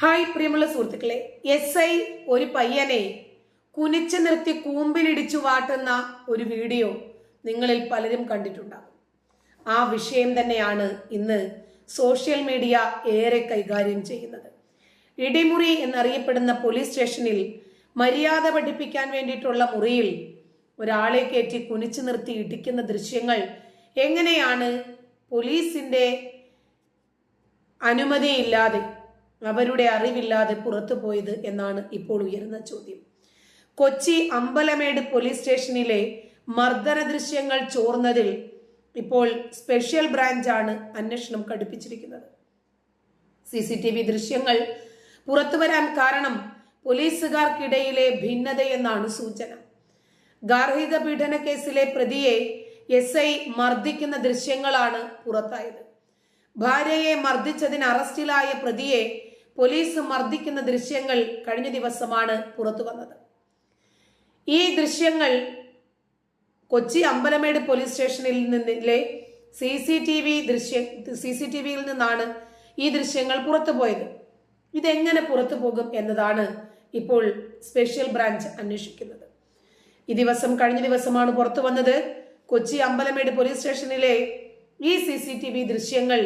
Hi പ്രിയമുള്ള സുഹൃത്തുക്കളെ S I ഒരു പയ്യനെ കുനിച്ചു നിർത്തി കൂമ്പിലിടിച്ചു വാട്ടുന്ന ഒരു വീഡിയോ നിങ്ങളിൽ പലരും കണ്ടിട്ടുണ്ടാകും. ആ വിഷയം തന്നെയാണ് ഇന്ന് സോഷ്യൽ മീഡിയ ഏറെ കൈകാര്യം ചെയ്യുന്നത്. ഇടിമുറി എന്നറിയപ്പെടുന്ന പോലീസ് സ്റ്റേഷനിൽ മര്യാദ പഠിപ്പിക്കാൻ വേണ്ടിയിട്ടുള്ള മുറിയിൽ ഒരാളെ കയറ്റി കുനിച്ചു നിർത്തി ഇടിക്കുന്ന ദൃശ്യങ്ങൾ എങ്ങനെയാണ് പോലീസിന്റെ അനുമതിയില്ലാതെ അവരുടെ അറിവില്ലാതെ പുറത്തു പോയത് എന്നാണ് ഇപ്പോൾ ഉയർന്ന ചോദ്യം. കൊച്ചി അമ്പലമേട് പോലീസ് സ്റ്റേഷനിലെ മർദ്ദന ദൃശ്യങ്ങൾ ചോർന്നതിൽ ഇപ്പോൾ സ്പെഷ്യൽ ബ്രാഞ്ചാണ് അന്വേഷണം കടുപ്പിച്ചിരിക്കുന്നത് സി സി ടി വി ദൃശ്യങ്ങൾ പുറത്തു വരാൻ കാരണം പോലീസുകാർക്കിടയിലെ ഭിന്നതയെന്നാണ് സൂചന. ഗാർഹിക പീഡന കേസിലെ പ്രതിയെ എസ് ഐ മർദ്ദിക്കുന്ന ദൃശ്യങ്ങളാണ് പുറത്തായത്. ഭാര്യയെ മർദ്ദിച്ചതിന് അറസ്റ്റിലായ പ്രതിയെ പോലീസ് മർദ്ദിക്കുന്ന ദൃശ്യങ്ങൾ കഴിഞ്ഞ ദിവസമാണ് പുറത്തു വന്നത്. ഈ ദൃശ്യങ്ങൾ കൊച്ചി അമ്പലമേട് പോലീസ് സ്റ്റേഷനിൽ നിന്നിലെ സി സി ടി വി ദൃശ്യ സി സി ടി വിയിൽ നിന്നാണ് ഈ ദൃശ്യങ്ങൾ പുറത്തു പോയത്. ഇതെങ്ങനെ പുറത്തു പോകും എന്നതാണ് ഇപ്പോൾ സ്പെഷ്യൽ ബ്രാഞ്ച് അന്വേഷിക്കുന്നത്. ഈ ദിവസം കഴിഞ്ഞ ദിവസമാണ് പുറത്തു വന്നത്. കൊച്ചി അമ്പലമേട് പോലീസ് സ്റ്റേഷനിലെ ഈ സി സി ടി വി ദൃശ്യങ്ങൾ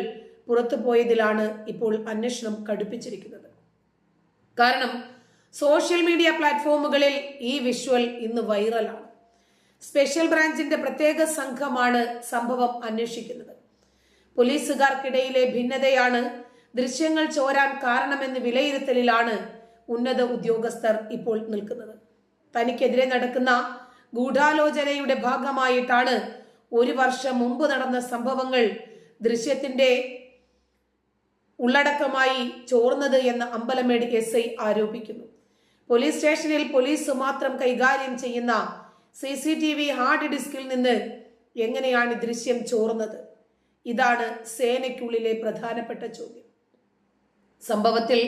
പുറത്തു പോയതിലാണ് ഇപ്പോൾ അന്വേഷണം കടുപ്പിച്ചിരിക്കുന്നത്. കാരണം സോഷ്യൽ മീഡിയ പ്ലാറ്റ്ഫോമുകളിൽ ഈ വിഷ്വൽ ഇന്ന് വൈറലാണ്. സ്പെഷ്യൽ ബ്രാഞ്ചിന്റെ പ്രത്യേക സംഘമാണ് സംഭവം അന്വേഷിക്കുന്നത്. പോലീസുകാർക്കിടയിലെ ഭിന്നതയാണ് ദൃശ്യങ്ങൾ ചോരാൻ കാരണമെന്ന് വിലയിരുത്തലിലാണ് ഉന്നത ഉദ്യോഗസ്ഥർ ഇപ്പോൾ നിൽക്കുന്നത്. തനിക്കെതിരെ നടക്കുന്ന ഗൂഢാലോചനയുടെ ഭാഗമായിട്ടാണ് ഒരു വർഷം മുമ്പ് നടന്ന സംഭവങ്ങൾ ദൃശ്യത്തിന്റെ ഉള്ളടക്കമായി ചോർന്നത് എന്ന് അമ്പലമേട് എസ് ഐ ആരോപിക്കുന്നു. പോലീസ് സ്റ്റേഷനിൽ പോലീസ് മാത്രം കൈകാര്യം ചെയ്യുന്ന C C T V hard ഡിസ്കിൽ നിന്ന് എങ്ങനെയാണ് ദൃശ്യം ചോർന്നത്? ഇതാണ് സേനയ്ക്കുള്ളിലെ പ്രധാനപ്പെട്ട ചോദ്യം. സംഭവത്തിൽ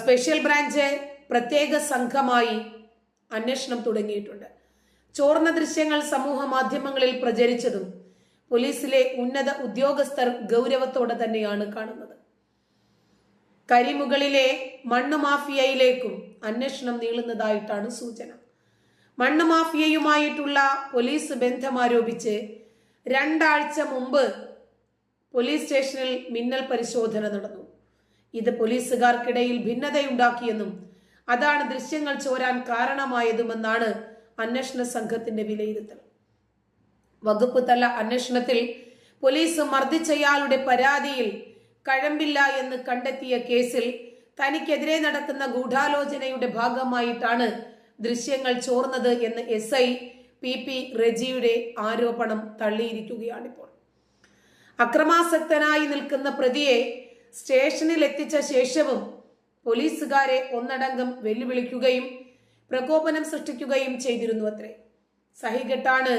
സ്പെഷ്യൽ ബ്രാഞ്ച് പ്രത്യേക സംഘമായി അന്വേഷണം തുടങ്ങിയിട്ടുണ്ട്. ചോർന്ന ദൃശ്യങ്ങൾ സമൂഹ മാധ്യമങ്ങളിൽ പ്രചരിച്ചതും പോലീസിലെ ഉന്നത ഉദ്യോഗസ്ഥർ ഗൗരവത്തോടെ തന്നെയാണ് കാണുന്നത്. കരിമുകളിലെ മണ്ണ് മാഫിയയിലേക്കും അന്വേഷണം നീളുന്നതായിട്ടാണ് സൂചന. മണ്ണ് മാഫിയയുമായിട്ടുള്ള പോലീസ് ബന്ധം ആരോപിച്ച് രണ്ടാഴ്ച മുമ്പ് പോലീസ് സ്റ്റേഷനിൽ മിന്നൽ പരിശോധന നടന്നു. ഇത് പോലീസുകാർക്കിടയിൽ ഭിന്നതയുണ്ടാക്കിയെന്നും അതാണ് ദൃശ്യങ്ങൾ ചോരാൻ കാരണമായതുമെന്നാണ് അന്വേഷണ സംഘത്തിന്റെ വിലയിരുത്തൽ. വകുപ്പ് തല അന്വേഷണത്തിൽ പോലീസ് മർദ്ദിച്ചയാളുടെ പരാതിയിൽ കഴമ്പില്ല എന്ന് കണ്ടെത്തിയ കേസിൽ തനിക്കെതിരെ നടക്കുന്ന ഗൂഢാലോചനയുടെ ഭാഗമായിട്ടാണ് ദൃശ്യങ്ങൾ ചോർന്നത് എന്ന് എസ് ഐ പി പി റെജിയുടെ ആരോപണം തള്ളിയിരിക്കുകയാണിപ്പോൾ. അക്രമാസക്തനായി നിൽക്കുന്ന പ്രതിയെ സ്റ്റേഷനിൽ എത്തിച്ച ശേഷവും പോലീസുകാരെ ഒന്നടങ്കം വെല്ലുവിളിക്കുകയും പ്രകോപനം സൃഷ്ടിക്കുകയും ചെയ്തിരുന്നു അത്രേ. സഹികെട്ടാണ്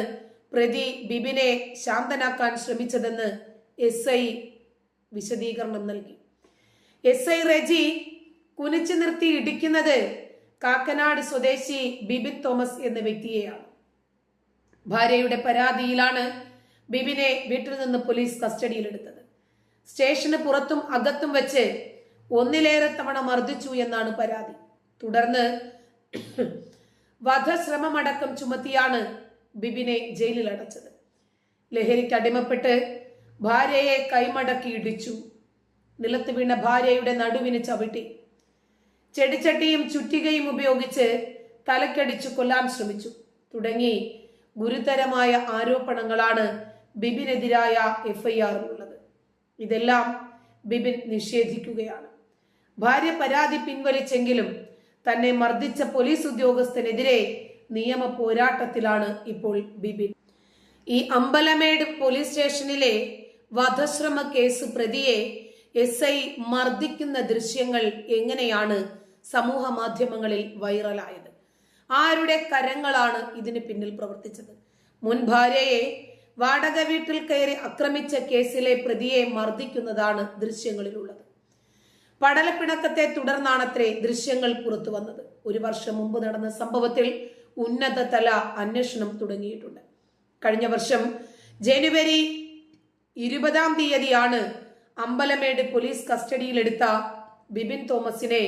പ്രതി ബിബിനെ ശാന്തനാക്കാൻ ശ്രമിച്ചതെന്ന് എസ് ഐ വിശദീകരണം നൽകി. എസ് ഐ റെജി കുനിച്ചു നിർത്തി ഇടിക്കുന്നത് കാക്കനാട് സ്വദേശി ബിബിൻ തോമസ് എന്ന വ്യക്തിയെയാണ്. ഭാര്യയുടെ പരാതിയിലാണ് ബിബിനെ വീട്ടിൽ നിന്ന് പോലീസ് കസ്റ്റഡിയിലെടുത്തത്. സ്റ്റേഷന് പുറത്തും അകത്തും വെച്ച് ഒന്നിലേറെ തവണ മർദ്ദിച്ചു എന്നാണ് പരാതി. തുടർന്ന് വധശ്രമമടക്കം ചുമത്തിയാണ് ബിബിനെ ജയിലിൽ അടച്ചത് ലഹരിക്ക് അടിമപ്പെട്ട് ഭാര്യയെ കൈമടക്കി ഇടിച്ചു. നിലത്ത് വീണ ഭാര്യയുടെ നടുവിന് ചവിട്ടി. ചെടിച്ചട്ടിയും ചുറ്റികയും ഉപയോഗിച്ച് തലക്കടിച്ചു കൊല്ലാൻ ശ്രമിച്ചു. തുടങ്ങി ഗുരുതരമായ ആരോപണങ്ങളാണ് ബിബിനെതിരായ എഫ്ഐആറിലുള്ളത് ഇതെല്ലാം ബിബിൻ നിഷേധിക്കുകയാണ്. ഭാര്യ പരാതി പിൻവലിച്ചെങ്കിലും തന്നെ മർദ്ദിച്ച പോലീസ് ഉദ്യോഗസ്ഥനെതിരെ നിയമ പോരാട്ടത്തിലാണ് ഇപ്പോൾ ബിബിൻ ഈ അമ്പലമേട് പോലീസ് സ്റ്റേഷനിലെ വധശ്രമ കേസ് പ്രതിയെ എസ് ഐ മർദ്ദിക്കുന്ന ദൃശ്യങ്ങൾ എങ്ങനെയാണ് സമൂഹ മാധ്യമങ്ങളിൽ വൈറലായത്? ആരുടെ കരങ്ങളാണ് ഇതിന് പിന്നിൽ പ്രവർത്തിച്ചത്? മുൻ ഭാര്യയെ വാടക വീട്ടിൽ കയറി ആക്രമിച്ച കേസിലെ പ്രതിയെ മർദ്ദിക്കുന്നതാണ് ദൃശ്യങ്ങളിലുള്ളത്. പടലപ്പിണക്കത്തെ തുടർന്നാണത്രേ ദൃശ്യങ്ങൾ പുറത്തു വന്നത് ഒരു വർഷം മുമ്പ് നടന്ന സംഭവത്തിൽ ഉന്നതതല അന്വേഷണം തുടങ്ങിയിട്ടുണ്ട്. കഴിഞ്ഞ വർഷം ജനുവരി ഇരുപതാം തീയതിയാണ് അമ്പലമേട് പോലീസ് കസ്റ്റഡിയിലെടുത്ത ബിബിൻ തോമസിനെ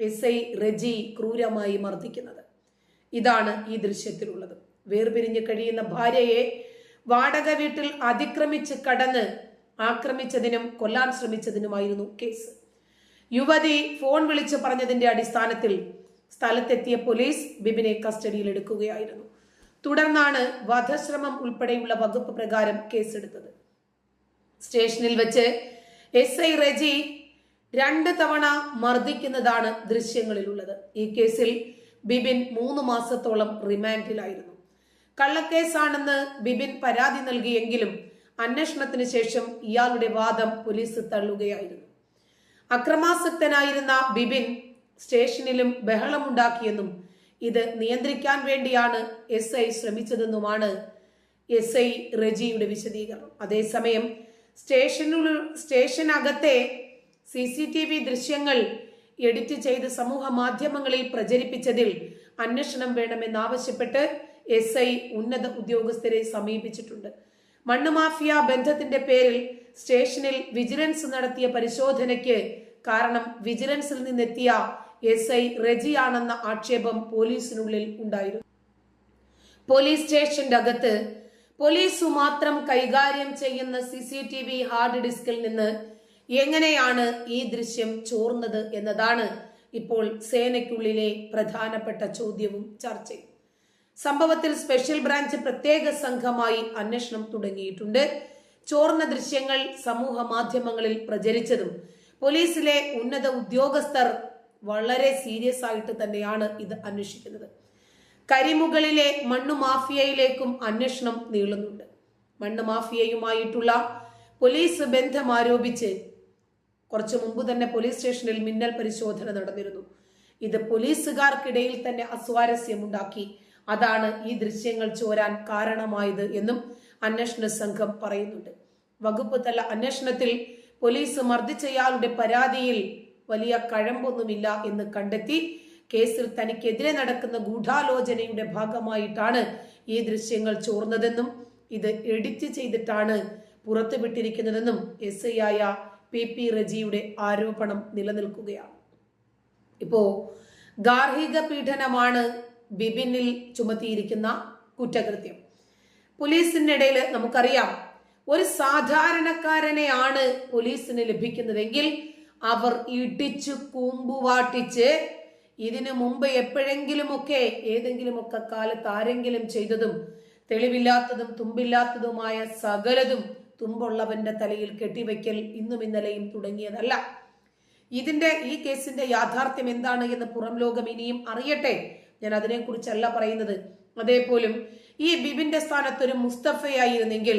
എസ് ഐ റെജി ക്രൂരമായി മർദ്ദിക്കുന്നത്. ഇതാണ് ഈ ദൃശ്യത്തിലുള്ളത്. വേർപിരിഞ്ഞ് കഴിയുന്ന ഭാര്യയെ വാടക വീട്ടിൽ അതിക്രമിച്ച് കടന്ന് ആക്രമിച്ചതിനും കൊല്ലാൻ ശ്രമിച്ചതിനുമായിരുന്നു കേസ്. യുവതി ഫോൺ വിളിച്ച് പറഞ്ഞതിന്റെ അടിസ്ഥാനത്തിൽ സ്ഥലത്തെത്തിയ പോലീസ് ബിബിനെ കസ്റ്റഡിയിൽ എടുക്കുകയായിരുന്നു തുടർന്നാണ് വധശ്രമം ഉൾപ്പെടെയുള്ള വകുപ്പ് പ്രകാരം കേസെടുത്തത്. സ്റ്റേഷനിൽ വെച്ച് എസ് ഐ റെജി രണ്ട് തവണ മർദ്ദിക്കുന്നതാണ് ദൃശ്യങ്ങളിലുള്ളത്. ഈ കേസിൽ ബിബിൻ മൂന്ന് മാസത്തോളം റിമാൻഡിലായിരുന്നു. കള്ളക്കേസാണെന്ന് ബിബിൻ പരാതി നൽകിയെങ്കിലും അന്വേഷണത്തിന് ശേഷം ഇയാളുടെ വാദം പോലീസ് തള്ളുകയായിരുന്നു. അക്രമാസക്തനായിരുന്ന ബിബിൻ സ്റ്റേഷനിലും ബഹളമുണ്ടാക്കിയെന്നും ഇത് നിയന്ത്രിക്കാൻ വേണ്ടിയാണ് എസ് ഐ ശ്രമിച്ചതെന്നുമാണ് എസ് ഐ റെജിയുടെ വിശദീകരണം. അതേസമയം സ്റ്റേഷനുള്ളിൽ സ്റ്റേഷനകത്തെ സി സി ടി വി ദൃശ്യങ്ങൾ എഡിറ്റ് ചെയ്ത് സമൂഹ മാധ്യമങ്ങളിൽ പ്രചരിപ്പിച്ചതിൽ അന്വേഷണം വേണമെന്നാവശ്യപ്പെട്ട് എസ് ഐ ഉന്നത ഉദ്യോഗസ്ഥരെ സമീപിച്ചിട്ടുണ്ട്. മണ്ണ് മാഫിയ ബന്ധത്തിന്റെ പേരിൽ സ്റ്റേഷനിൽ വിജിലൻസ് നടത്തിയ പരിശോധനയ്ക്ക് കാരണം വിജിലൻസിൽ നിന്നെത്തിയ എസ് ഐ റെജിയാണെന്ന ആക്ഷേപം പോലീസിനുള്ളിൽ ഉണ്ടായിരുന്നു. പോലീസ് സ്റ്റേഷന്റെ അകത്ത് പോലീസ് മാത്രം കൈകാര്യം ചെയ്യുന്ന C C T V hard ഡിസ്കിൽ നിന്ന് എങ്ങനെയാണ് ഈ ദൃശ്യം ചോർന്നത് എന്നതാണ് ഇപ്പോൾ സേനയ്ക്കുള്ളിലെ പ്രധാനപ്പെട്ട ചോദ്യവും ചർച്ചയും. സംഭവത്തിൽ സ്പെഷ്യൽ ബ്രാഞ്ച് പ്രത്യേക സംഘമായി അന്വേഷണം തുടങ്ങിയിട്ടുണ്ട്. ചോർന്ന ദൃശ്യങ്ങൾ സമൂഹ മാധ്യമങ്ങളിൽ പ്രചരിച്ചതും പോലീസിലെ ഉന്നത ഉദ്യോഗസ്ഥർ വളരെ സീരിയസ് ആയിട്ട് തന്നെയാണ് ഇത് അന്വേഷിക്കുന്നത്. കരിമുകളിലെ മണ്ണു മാഫിയയിലേക്കും അന്വേഷണം നീളുന്നുണ്ട്. മണ്ണ് മാഫിയയുമായിട്ടുള്ള പോലീസ് ബന്ധം ആരോപിച്ച് കുറച്ചു മുമ്പ് തന്നെ പോലീസ് സ്റ്റേഷനിൽ മിന്നൽ പരിശോധന നടന്നിരുന്നു. ഇത് പോലീസുകാർക്കിടയിൽ തന്നെ അസ്വാരസ്യമുണ്ടാക്കി. അതാണ് ഈ ദൃശ്യങ്ങൾ ചോരാൻ കാരണമായത് എന്നും അന്വേഷണ സംഘം പറയുന്നുണ്ട്. വകുപ്പ് തല അന്വേഷണത്തിൽ പോലീസ് മർദ്ദിച്ചയാളുടെ പരാതിയിൽ വലിയ കഴമ്പൊന്നുമില്ല എന്ന് കണ്ടെത്തി കേസിൽ തനിക്കെതിരെ നടക്കുന്ന ഗൂഢാലോചനയുടെ ഭാഗമായിട്ടാണ് ഈ ദൃശ്യങ്ങൾ ചോർന്നതെന്നും ഇത് എഡിറ്റ് ചെയ്തിട്ടാണ് പുറത്തുവിട്ടിരിക്കുന്നതെന്നും എസ് ഐ ആയ പി പി റജിയുടെ ആരോപണം നിലനിൽക്കുകയാണ്. ഇപ്പോ ഗാർഹിക പീഡനമാണ് ബിബിനിൽ ചുമത്തിയിരിക്കുന്ന കുറ്റകൃത്യം. പോലീസിനിടയിൽ നമുക്കറിയാം ഒരു സാധാരണക്കാരനെയാണ് പോലീസിന് ലഭിക്കുന്നതെങ്കിൽ അവർ ഇടിച്ചു കൂമ്പുവാട്ടിച്ച് ഇതിനു മുമ്പ് എപ്പോഴെങ്കിലുമൊക്കെ ഏതെങ്കിലുമൊക്കെ കാലത്ത് ആരെങ്കിലും ചെയ്തതും തെളിവില്ലാത്തതും തുമ്പില്ലാത്തതുമായ സകലതും തുമ്പുള്ളവന്റെ തലയിൽ കെട്ടിവെക്കൽ ഇന്നും ഇന്നലെയും തുടങ്ങിയതല്ല. ഇതിന്റെ ഈ കേസിന്റെ യാഥാർത്ഥ്യം എന്താണ് എന്ന് പുറം ലോകം ഇനിയും അറിയട്ടെ. ഞാൻ അതിനെക്കുറിച്ചല്ല പറയുന്നത്. അതേപോലും ഈ ബിബിന്റെ സ്ഥാനത്ത് ഒരു മുസ്തഫയായിരുന്നെങ്കിൽ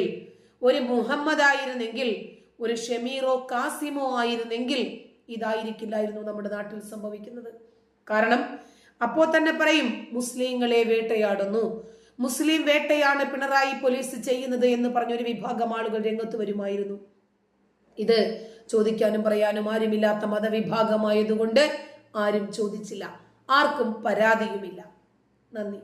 ഒരു മുഹമ്മദ് ആയിരുന്നെങ്കിൽ ഒരു ഷെമീറോ കാസിമോ ആയിരുന്നെങ്കിൽ ഇതായിരിക്കില്ലായിരുന്നു നമ്മുടെ നാട്ടിൽ സംഭവിക്കുന്നത്. കാരണം അപ്പോൾ തന്നെ പറയും മുസ്ലിങ്ങളെ വേട്ടയാടുന്നു. മുസ്ലിം വേട്ടയാണ് പിണറായി പോലീസ് ചെയ്യുന്നത് എന്ന് പറഞ്ഞൊരു വിഭാഗം ആളുകൾ രംഗത്ത് വരുമായിരുന്നു. ഇത് ചോദിക്കാനും പറയാനും ആരുമില്ലാത്ത മതവിഭാഗമായതുകൊണ്ട് ആരും ചോദിച്ചില്ല. ആർക്കും പരാതിയുമില്ല. നന്ദി.